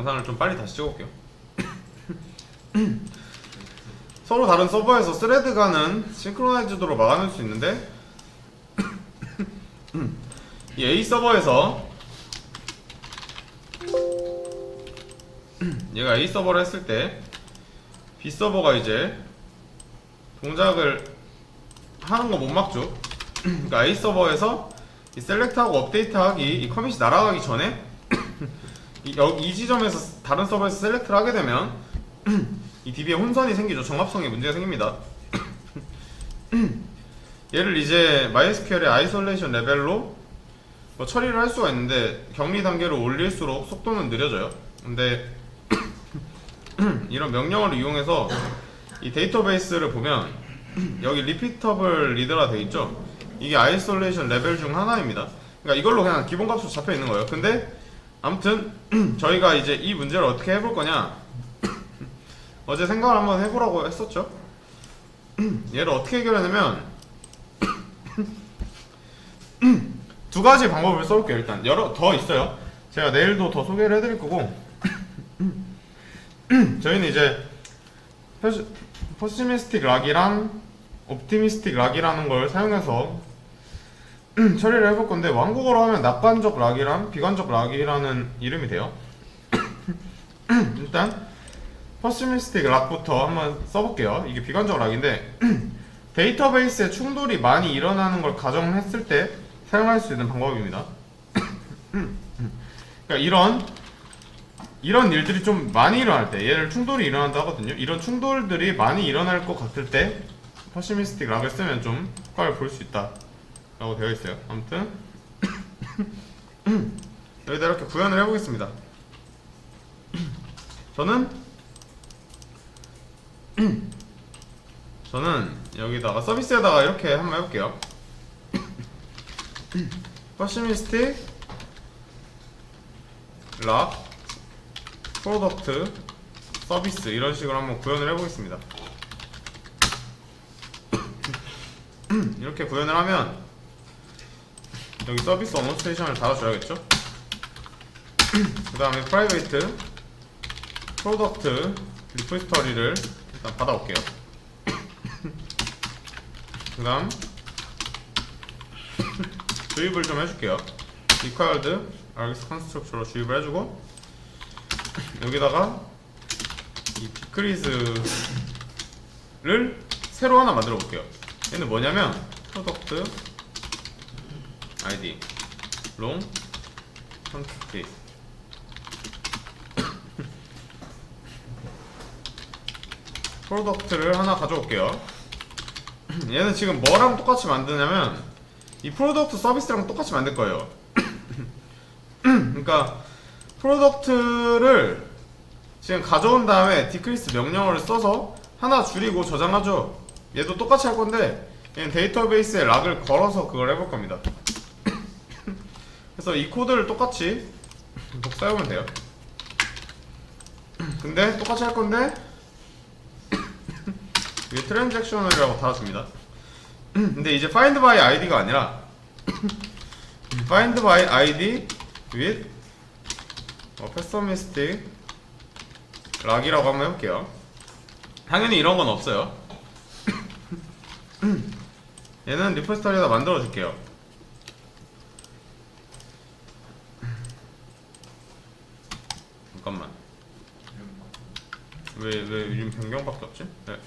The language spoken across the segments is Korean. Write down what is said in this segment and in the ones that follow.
영상을 좀 빨리 다시 찍어볼게요. 서로 다른 서버에서 스레드 가는 싱크로나이즈도로 막아낼 수 있는데 이 A 서버에서 얘가 A 서버를 했을 때 B 서버가 이제 동작을 하는 거 못 막죠. 그러니까 A 서버에서 이 셀렉트하고 업데이트하기 이 커밋이 날아가기 전에 이, 여기 이 지점에서 다른 서버에서 셀렉트를 하게 되면 이 DB에 혼선이 생기죠. 정합성에 문제가 생깁니다. 얘를 이제 MySQL의 아이솔레이션 레벨로 뭐 처리를 할 수가 있는데 격리 단계를 올릴수록 속도는 느려져요. 근데 이런 명령어를 이용해서 이 데이터베이스를 보면 여기 리피터블 리더가 돼 있죠. 이게 아이솔레이션 레벨 중 하나입니다. 그러니까 이걸로 그냥 기본값으로 잡혀 있는 거예요. 근데 아무튼 저희가 이제 이 문제를 어떻게 해볼 거냐 어제 생각을 한번 해보라고 했었죠. 얘를 어떻게 해결하냐면 두 가지 방법을 써볼게요. 일단 여러 더 있어요. 제가 내일도 더 소개를 해드릴 거고 저희는 이제 퍼시, 퍼시미스틱 락이랑 옵티미스틱 락이라는 걸 사용해서 처리를 해볼 건데 왕국어로 하면 낙관적 락이랑 비관적 락이라는 이름이 돼요. 일단 퍼시미스틱 락부터 한번 써볼게요. 이게 비관적 락인데 데이터베이스에 충돌이 많이 일어나는 걸 가정했을 때 사용할 수 있는 방법입니다. 그러니까 이런 이런 일들이 좀 많이 일어날 때 얘를 충돌이 일어난다 하거든요. 이런 충돌들이 많이 일어날 것 같을 때 퍼시미스틱 락을 쓰면 좀 효과를 볼 수 있다 라고 되어 있어요. 아무튼 여기다 이렇게 구현을 해보겠습니다. 저는 저는 여기다가 서비스에다가 이렇게 한번 해볼게요. 퍼시미스틱 락 프로덕트 서비스 이런 식으로 한번 구현을 해보겠습니다. 이렇게 구현을 하면 여기 서비스 어노테이션을 달아줘야겠죠? 그 다음에 프라이베이트 프로덕트 리포지터리를 일단 받아올게요. 그 다음 주입을 좀 해줄게요. required args constructor로 주입을 해주고 여기다가 이 디크리즈를 새로 하나 만들어 볼게요. 얘는 뭐냐면 프로덕트 아이디 롱 컨택트 프로덕트를 하나 가져올게요. 얘는 지금 뭐랑 똑같이 만드냐면 이 프로덕트 서비스랑 똑같이 만들 거예요. 그러니까 프로덕트를 지금 가져온 다음에 디크리스 명령어를 써서 하나 줄이고 저장하죠. 얘도 똑같이 할 건데 얘는 데이터베이스에 락을 걸어서 그걸 해볼 겁니다. 그래서 이 코드를 똑같이 복사해보면 돼요. 근데 똑같이 할 건데 이게 트랜잭셔널이라고 달아줍니다. 근데 이제 find by id가 아니라 find by id with 어, pessimistic 락이라고 한번 해볼게요. 당연히 이런 건 없어요. 얘는 리포스터리에다 만들어 줄게요. 잠깐만. 왜, 왜 요즘 변경밖에 없지? 네.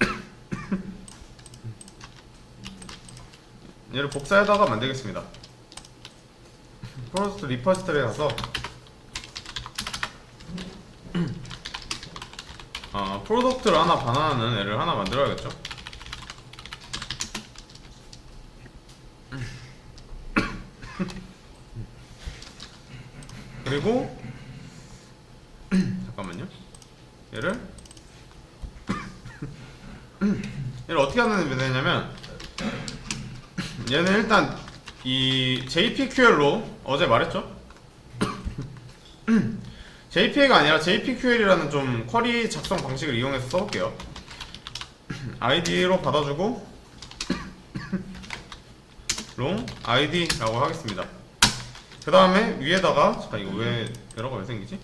얘를 복사해다가 만들겠습니다. 프로스트 리퍼스터리에 가서 아, 프로덕트를 하나 반환하는 애를 하나 만들어야겠죠? 그리고 잠깐만요. 얘를 얘를 어떻게 하는 되냐면 얘는 일단 이 JPQL로 어제 말했죠? JPA가 아니라 JPQL이라는 좀 쿼리 작성 방식을 이용해서 써볼게요. ID로 받아주고 롱 ID라고 하겠습니다. 그 다음에 위에다가 잠깐 이거 왜 에러가 왜 생기지?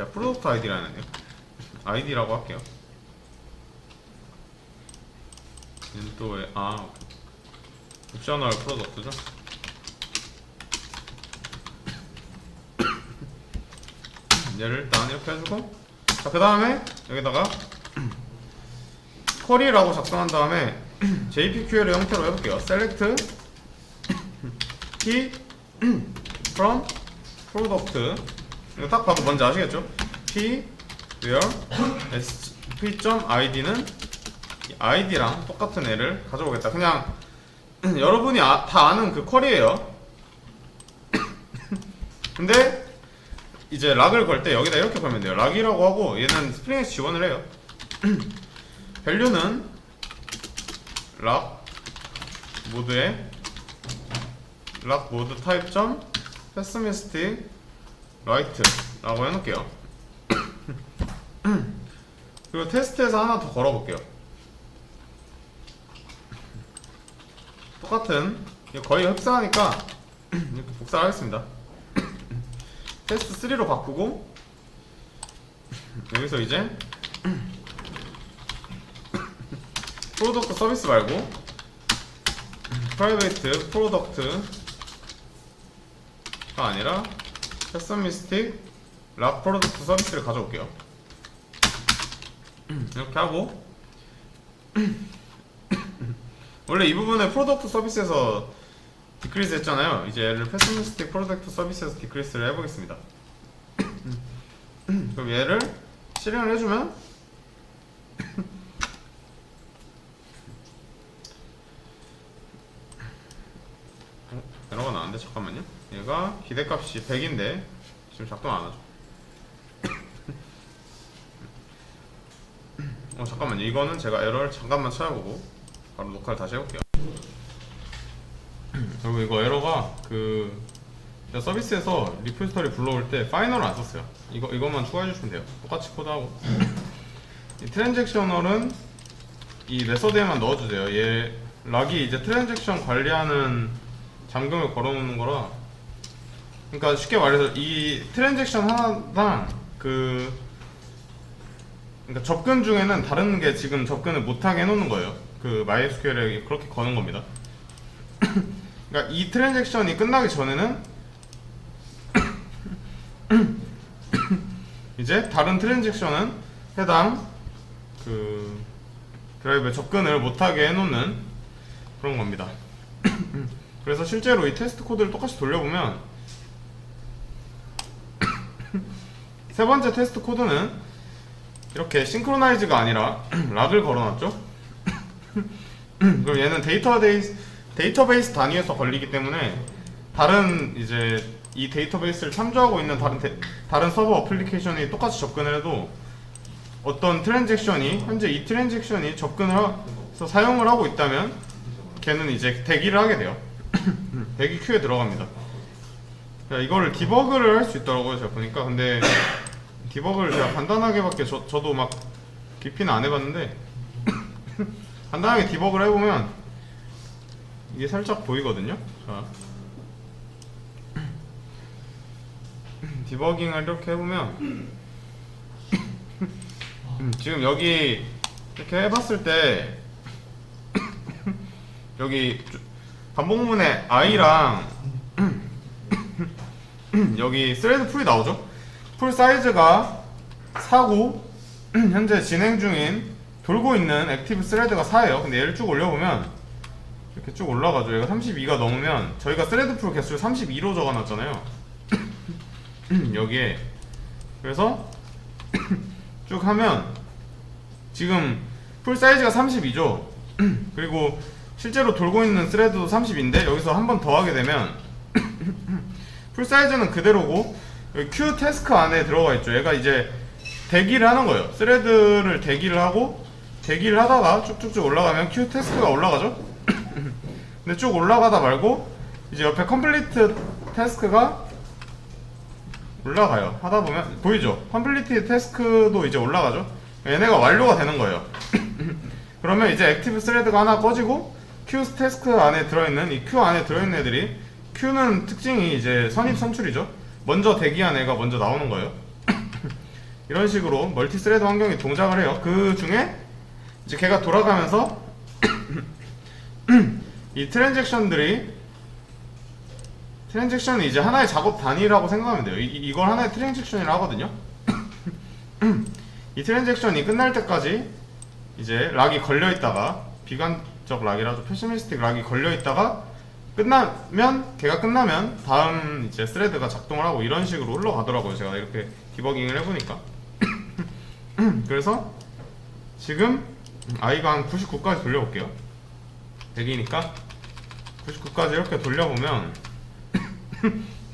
자 프로덕트 아이디라는요 아이디라고 할게요. 왜, 아. 옵셔널 프로덕트죠? 얘를 일단 이렇게 해주고 자 그 다음에 여기다가 쿼리라고 작성한 다음에 JPQL의 형태로 해볼게요. Select key from product 이거 딱 봐도 뭔지 아시겠죠? p where sp.id는 id랑 똑같은 애를 가져오겠다. 그냥 여러분이 아- 다 아는 그 쿼리예요. 근데 이제 락을 걸 때 여기다 이렇게 걸면 돼요. 락이라고 하고 얘는 스프링에서 지원을 해요. 밸류는 락 모드에 락 모드 타입 점 right 라고 해놓을게요. 그리고 테스트에서 하나 더 걸어볼게요. 똑같은. 거의 흡사하니까 이렇게 복사하겠습니다. 테스트 3로 바꾸고 여기서 이제 프로덕트 서비스 말고 프라이베이트 프로덕트가 아니라 패서미스틱 락 프로덕트 서비스를 가져올게요. 이렇게 하고. 원래 이 부분에 프로덕트 서비스에서 디크리스 했잖아요. 이제 얘를 패서미스틱 프로덕트 서비스에서 디크리스를 해보겠습니다. 그럼 얘를 실행을 해주면 어? 에러가 나는데 잠깐만요 얘가 기대값이 100인데 지금 작동 안 하죠. 어 잠깐만요. 이거는 제가 에러를 잠깐만 찾아보고 바로 녹화를 다시 해볼게요. 여러분 이거 에러가 그 서비스에서 리포지터리 불러올 때 파이널을 안 썼어요. 이거, 이것만 추가해 주시면 돼요. 똑같이 코드하고. 이 트랜잭셔널은 이 메서드에만 넣어주세요. 얘 락이 이제 트랜잭션 관리하는 잠금을 걸어놓는 거라 그러니까 쉽게 말해서 이 트랜잭션 하나당 그 그러니까 접근 중에는 다른 게 지금 접근을 못하게 해놓는 거예요 그 MySQL에 그렇게 거는 겁니다 그러니까 이 트랜잭션이 끝나기 전에는 이제 다른 트랜잭션은 해당 그 드라이브에 접근을 못하게 해놓는 그런 겁니다. 그래서 실제로 이 테스트 코드를 똑같이 돌려보면 세 번째 테스트 코드는 이렇게 싱크로나이즈가 아니라 락을 걸어놨죠. 그럼 얘는 데이터베이스 데이터베이스 단위에서 걸리기 때문에 다른 이제 이 데이터베이스를 참조하고 있는 다른 데, 다른 서버 어플리케이션이 똑같이 접근을 해도 어떤 트랜잭션이 현재 이 트랜잭션이 접근을 해서 사용을 하고 있다면 걔는 이제 대기를 하게 돼요. 대기 큐에 들어갑니다. 자, 이거를 디버그를 할 수 있더라고요 제가 보니까 근데 디버그를 제가 간단하게밖에 저, 저도 막 깊이는 안 해봤는데 간단하게 디버그를 해보면 이게 살짝 보이거든요. 자. 디버깅을 이렇게 해보면 음, 지금 여기 이렇게 해봤을 때 여기 주- 반복문에 i랑 여기 스레드 풀이 나오죠? 풀 사이즈가 4고 현재 진행 중인 돌고 있는 액티브 스레드가 4예요. 근데 얘를 쭉 올려보면 이렇게 쭉 올라가죠 얘가 32가 넘으면 저희가 스레드 풀 개수를 32로 적어놨잖아요. 여기에. 그래서 쭉 하면 지금 풀 사이즈가 32죠. 그리고 실제로 돌고 있는 스레드도 30인데 여기서 한 번 더 하게 되면 풀 사이즈는 그대로고 Q 태스크 안에 들어가 있죠 얘가 이제 대기를 하는 거예요 스레드를 대기를 하고 대기를 하다가 쭉쭉쭉 올라가면 Q 태스크가 올라가죠 근데 쭉 올라가다 말고 이제 옆에 컴플리트 태스크가 올라가요. 하다 보면 보이죠? 컴플리트 태스크도 이제 올라가죠. 얘네가 완료가 되는 거예요. 그러면 이제 액티브 스레드가 하나 꺼지고 Q 태스크 안에 들어있는 이 Q 안에 들어있는 애들이 Q는 특징이 이제 선입 선출이죠. 먼저 대기한 애가 먼저 나오는 거예요. 이런 식으로 멀티 스레드 환경이 동작을 해요. 그 중에 이제 걔가 돌아가면서 이 트랜잭션들이 트랜잭션이 이제 하나의 작업 단위라고 생각하면 돼요. 이, 이- 이걸 하나의 트랜잭션이라 하거든요. 이 트랜잭션이 끝날 때까지 이제 락이 걸려 있다가 비관적 락이라도 패시미스틱 락이 걸려 있다가 끝나면 걔가 끝나면 다음 이제 스레드가 작동을 하고 이런 식으로 흘러가더라고요. 제가 이렇게 디버깅을 해보니까 그래서 지금 아이가 한 99까지 돌려볼게요. 100이니까 99까지 이렇게 돌려보면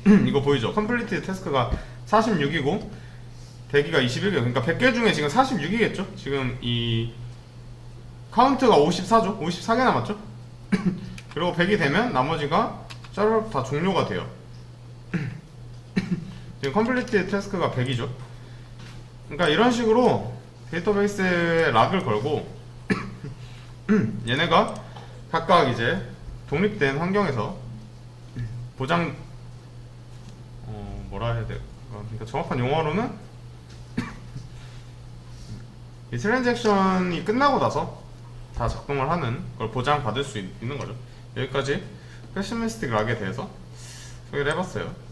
이거 보이죠? 컴플리트 태스크가 46이고 대기가 21개 그러니까 100개 중에 지금 46이겠죠? 지금 이 카운트가 54죠? 54개 남았죠? 그리고 100이 되면 나머지가 짜르륵 다 종료가 돼요. 지금 컴플리트 태스크가 100이죠. 그러니까 이런 식으로 데이터베이스에 락을 걸고 얘네가 각각 이제 독립된 환경에서 보장 어 뭐라 해야 될까? 그러니까 정확한 용어로는 이 트랜잭션이 끝나고 나서 다 작동을 하는 걸 보장받을 수 있, 는 거죠 여기까지 패시미스틱 락에 대해서 소개를 해봤어요